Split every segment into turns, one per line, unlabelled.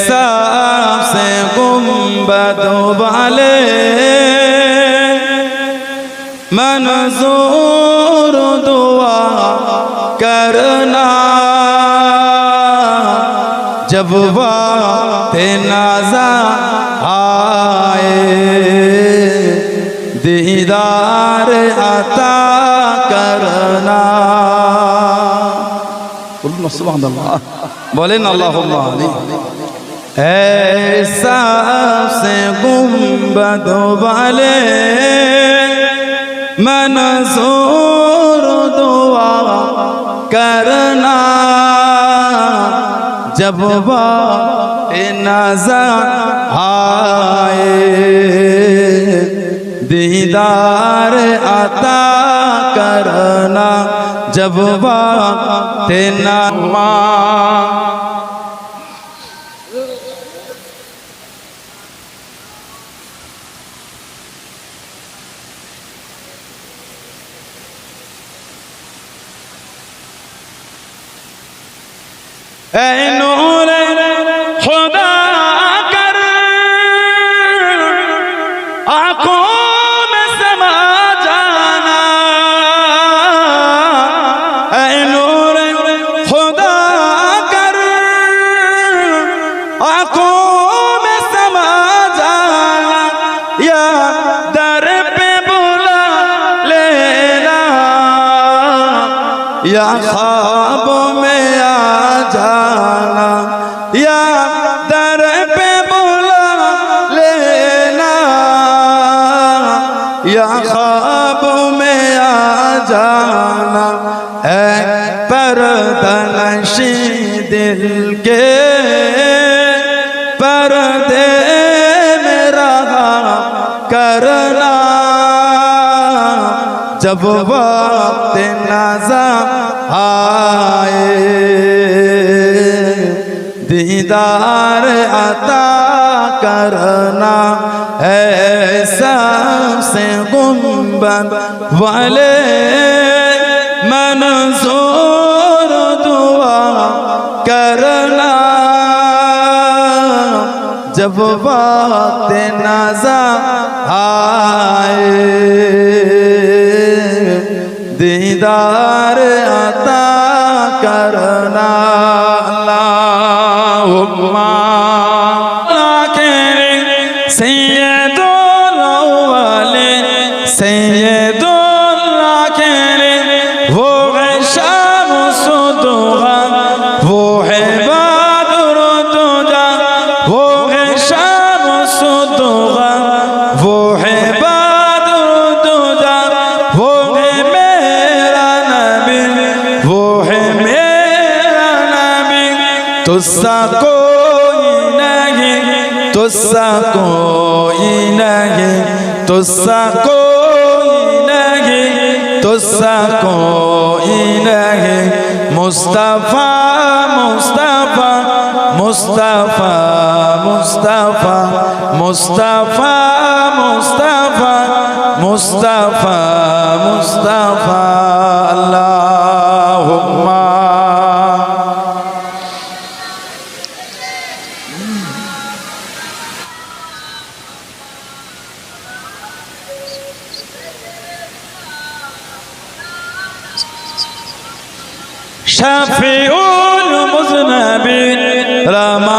सबसे गुम्बद वाले मंजूर दुआ करना जब वक्त नाजा आए दीदार अता करना বলেন আল্লাহ ऐसा से गुंबद वाले मंसूर दुआ करना। जब वक्त नज़र आए, दीदार अता करना। जब वक्त नमा ऐ नूर खुदा कर। आँखों में समा नूर खुदा कर। आँखों में या दर पे बुला जब वक्त नजर आए दीदार अता करना ऐसा से गुम्बद वाले मंजूर दुआ करना जब वक्त नजर आए ചെയ്താൽ तुस्सा कोई नहीं तुस्सा कोई नहीं तुस्सा कोई नहीं तुस्सा कोई नहीं मुस्तफा मुस्तफा मुस्तफा मुस्तफा मुस्तफा मुस्तफा मुस्तफा मुस्तफा अल्लाहुम्मा শফিউল মুজনাবিন রহমতে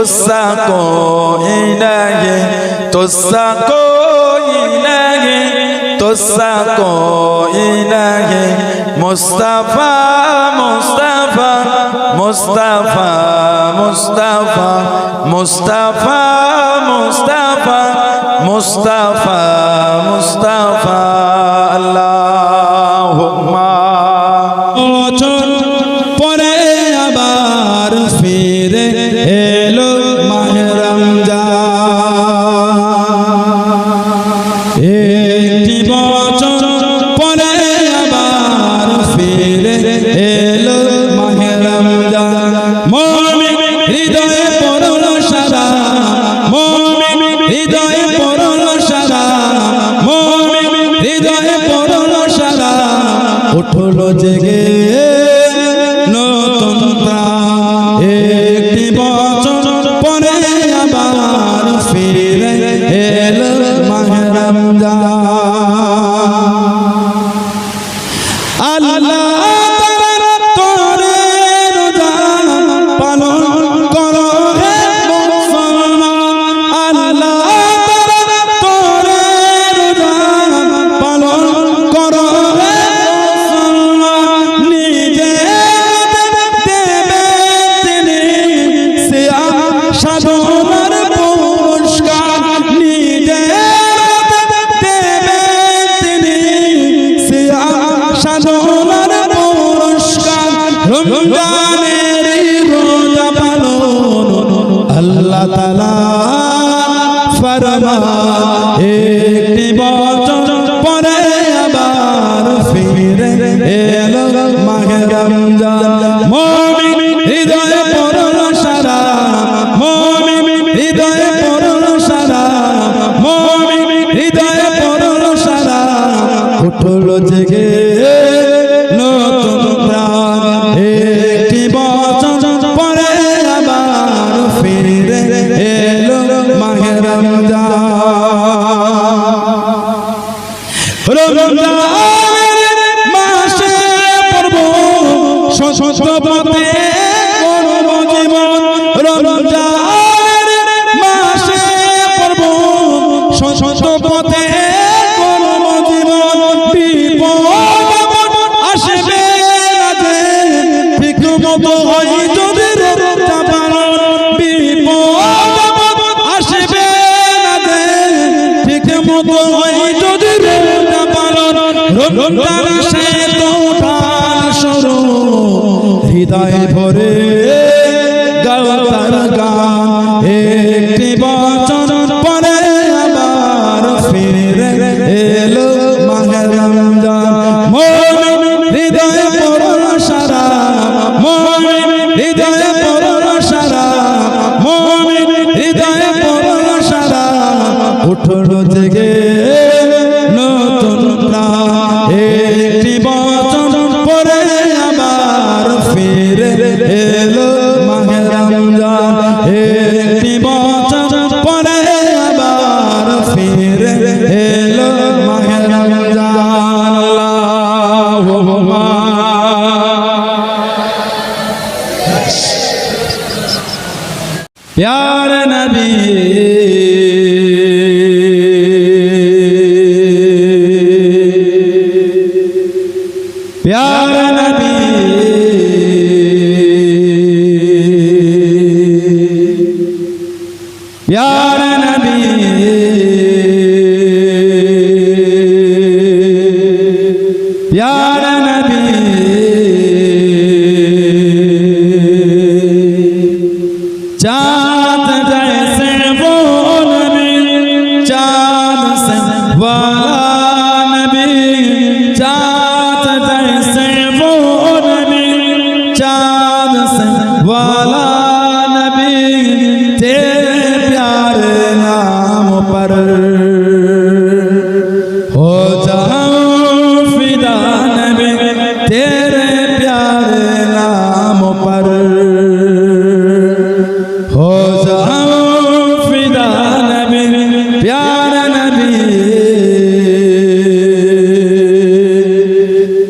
তোসাকো ইলাহি তোসাকো ইলাহি তোসাকো ইলাহি মুস্তাফা মুস্তাফা
মুস্তাফা মুস্তাফা মুস্তাফা মুস্তাফা মুস্তাফা মুস্তাফা আল্লাহ রমজান মুমিন হৃদয়ে পরল সারা। মুমিন হৃদয়ে পরল সারা। মুমিন হৃদয়ে পরল সারা। উঠল জেগে নতুন Obama হৃদয় ভরে গাও তার গান। একটি বচন পরে আবার ফিরে এলো মাহে রমজান মন হৃদয় পরম সারা, মন হৃদয় পরম সারা, মন হৃদয় পরম সারা। উঠো রোজ वाला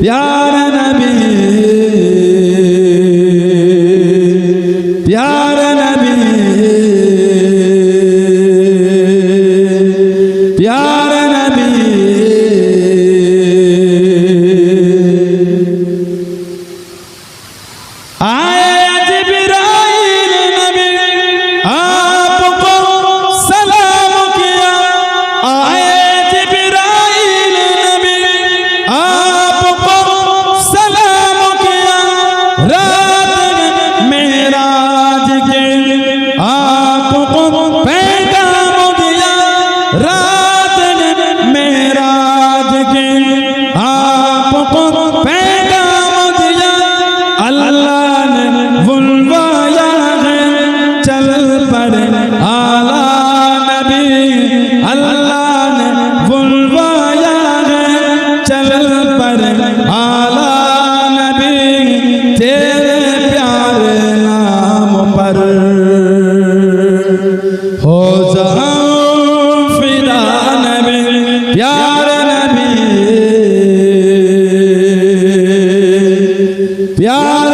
Yeah. प्यार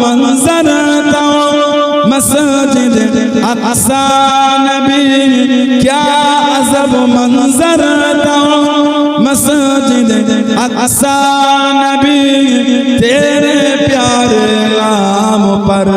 منظر دو مسجد اقصا نبی کیا عذب منظر دو مسجد اقصا نبی تیرے پیارے نام پر